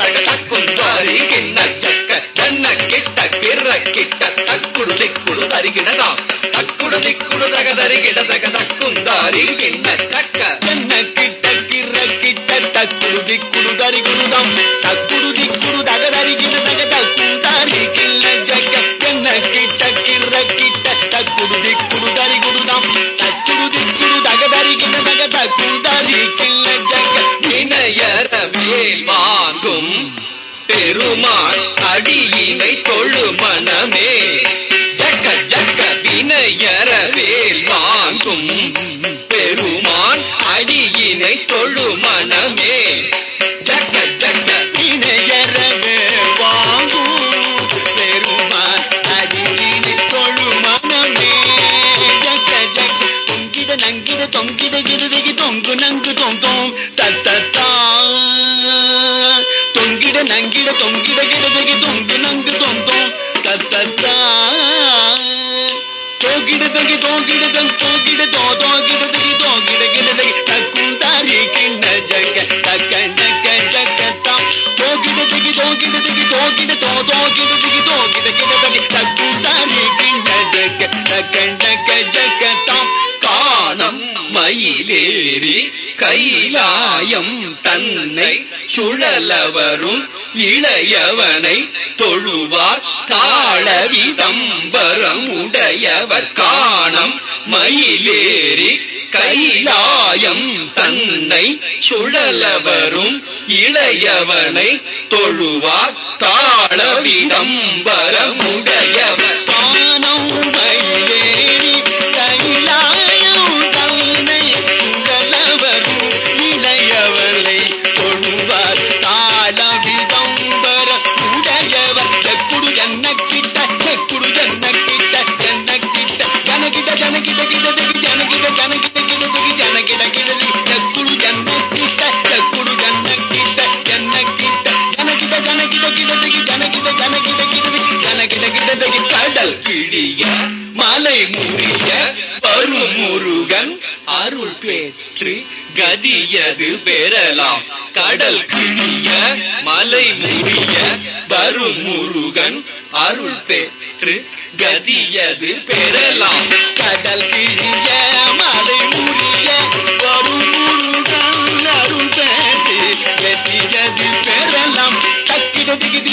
தகதருகிட தக தக்குடு தருகின்ற சக்க கண்ண கிட்ட கிற கிட்ட தக்குடு திக்குடு தருகிடதா தக்குடு திக்குடு தகதருகிட தக தக்கும் தருகின்ற சக்க கண்ண கிட்ட கிற கிட்ட தக்குடு திக்குடு தருகிடுதாம் தக்குடு திக்குடு தகதருகிட தக தக்கும் தருகின்ற சக்க கண்ண கிட்ட கிற கிட்ட தக்குடு திக்குடு தருகிடுதாம் தக்குடு பெருமாள் அடியினை தொழு மனமே. ஜக்க ஜக்க வினயர வேல் வாங்கும் பெருமான் அடியினை தொழு மனமே. தொங்கிட நங்கிட தொங்கிட கிருதிகி தொங்கு நங்கு தொம் தொம் தத்தத்தா தோகிட தகி தோகிட தங் தோகிட தோ தோகிட தகி தோகிட கிட தகி. தக்கும் தாரி கிண்ண ஜக தக்க ஜக்க ஜக்கத்தாம் தோகிட தகி தோகிட தகி தோகிட தோ தோகிட தகி தோகிட கிட தகி. தக்கும் தாரி கிண்ண ஜக தக்க ஜக்க ஜக்கத்தாம் காணம் மயிலேறி கைலாயம் தன்னை சுழலவரும் இளையவனை தொழுவார். தாளவிதம்பரம் உடையவர் காணம். மயிலேறி கைலாயம் தன்னை சுழலவரும் இளையவனை தொழுவார். தாளவிதம்பரம் கடல் கிழிய மலை முறிய வரும் முருகன் அருள் பெற்று கதியது பெறலாம் கடல் கிழிய மலை முறிய வரும் முருகன் அருள் பெற்று கதியது பெறலாம் கடல் கிழிய diggy, diggy.